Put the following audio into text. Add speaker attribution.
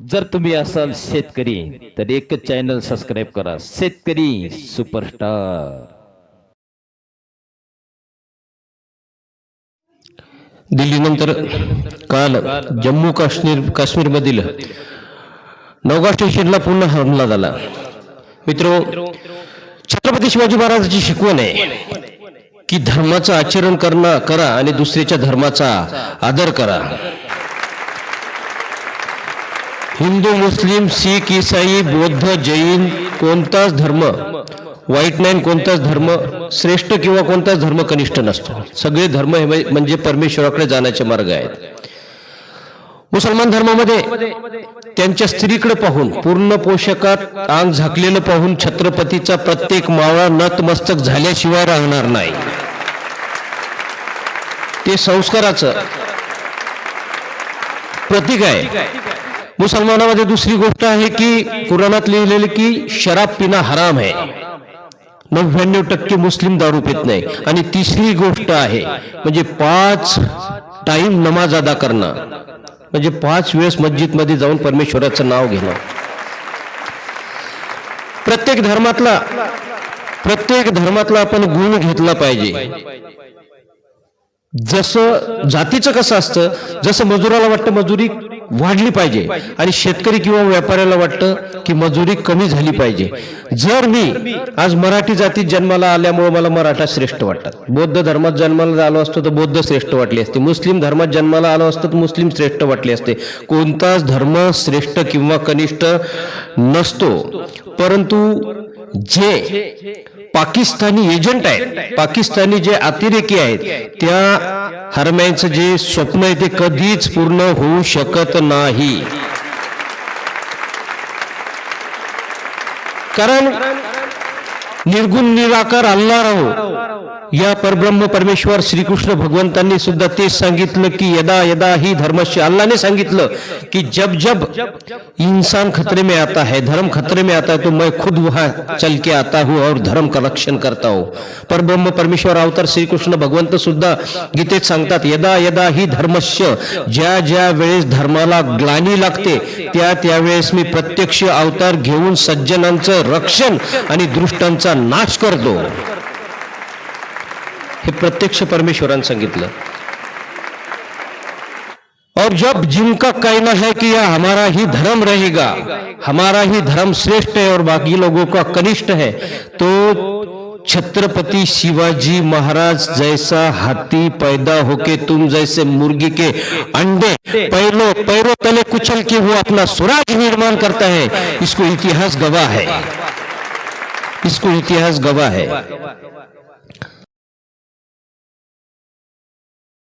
Speaker 1: जर तुम्ही असाल शेतकरी तर एकच चॅनल सबस्क्राईब करा. शेतकरी सुपरस्टार
Speaker 2: दिल्लीनंतर काल जम्मू काश्मीर काश्मीरमधील नौगा स्टेशनला पुन्हा हमला झाला. मित्र छत्रपती शिवाजी महाराजांची शिकवण आहे की धर्माचं आचरण करणं करा आणि दुसऱ्याच्या धर्माचा आदर करा. हिंदू मुस्लिम शीख ईसाई बौद्ध जैन कोणताच धर्म वाईट नाही कोणताच धर्म श्रेष्ठ किंवा कोणताच धर्म कनिष्ठ नसतो. सगळे धर्म हे म्हणजे- म्हणजे परमेश्वराकडे जाण्याचे मार्ग आहेत. मुसलमान धर्मामध्ये त्यांच्या स्त्रीकडे पाहून पूर्ण पोषकात अंग झाकलेलं पाहून छत्रपतीचा प्रत्येक मावळा नतमस्तक झाल्याशिवाय राहणार नाही. ते संस्काराचं प्रतीक आहे. मुसलमानामध्ये दुसरी गोष्ट आहे की कुराणात लिहिलेली की शराब पिणं हराम आहे. नव्याण्णव टक्के मुस्लिम दारू पित नाही. आणि तिसरी गोष्ट आहे म्हणजे पाच टाइम नमाज अदा करणं. म्हणजे पाच वेळेस मस्जिदमध्ये जाऊन परमेश्वराचं नाव घेणं. प्रत्येक धर्मातला प्रत्येक धर्मातला आपण गुण घेतला पाहिजे. जसं जातीचं कसं असतं जसं मजुराला वाटतं मजुरी वाढली पाहिजे. आणि शेतकरी किंवा व्यापाऱ्याला वाटतं की मजुरी कमी झाली पाहिजे. जर मी आज मराठी जातीत जन्माला आल्यामुळे मला मराठा श्रेष्ठ वाटतात. बौद्ध धर्मात जन्माला आलो असतो तर बौद्ध श्रेष्ठ वाटले असते. मुस्लिम धर्मात जन्माला आलो असतो तर मुस्लिम श्रेष्ठ वाटले असते. कोणताच धर्म श्रेष्ठ किंवा कनिष्ठ नसतो. परंतु जे पाकिस्तानी एजंट आहेत पाकिस्तानी जे अतिरेकी आहेत त्या हरम्यांचं जे स्वप्न आहे ते कधीच पूर्ण होऊ शकत नाही. कारण निर्गुण निराकार अल्लाह राहो। या परब्रह्म परमेश्वर श्रीकृष्ण भगवंतांनी सुद्धा तेच सांगितलं की यदा यदा ही धर्मस्य अल्लाने सांगितलं की जब जब इंसान खतरे में आता है धर्म खतरे में आता है तो मैं खुद वहां चल के आता हूं और धर्म का रक्षण करता हूं। परब्रह्म परमेश्वर अवतार श्रीकृष्ण भगवंत सुद्धा गीतेत सांगतात यदा यदा ही धर्मस्य ज्या ज्या वेळेस धर्माला ग्लानी लागते त्या त्यावेळेस मी प्रत्यक्ष अवतार घेऊन सज्जनांचं रक्षण आणि दृष्टांचा नाश करतो हे प्रत्यक्ष परमेश्वरानं सांगितलं। और जब जिनका कहना है कि यह हमारा ही धर्म रहेगा, हमारा ही धर्म श्रेष्ठ है और बाकी लोगों का कनिष्ठ है तो छत्रपति शिवाजी महाराज जैसा हाथी पैदा होके, तुम जैसे मुर्गी के अंडे पैरों पैरों तले कुचल के वो अपना स्वराज निर्माण करता है, इसको इतिहास गवाह है। इसको इतिहास गवाह है।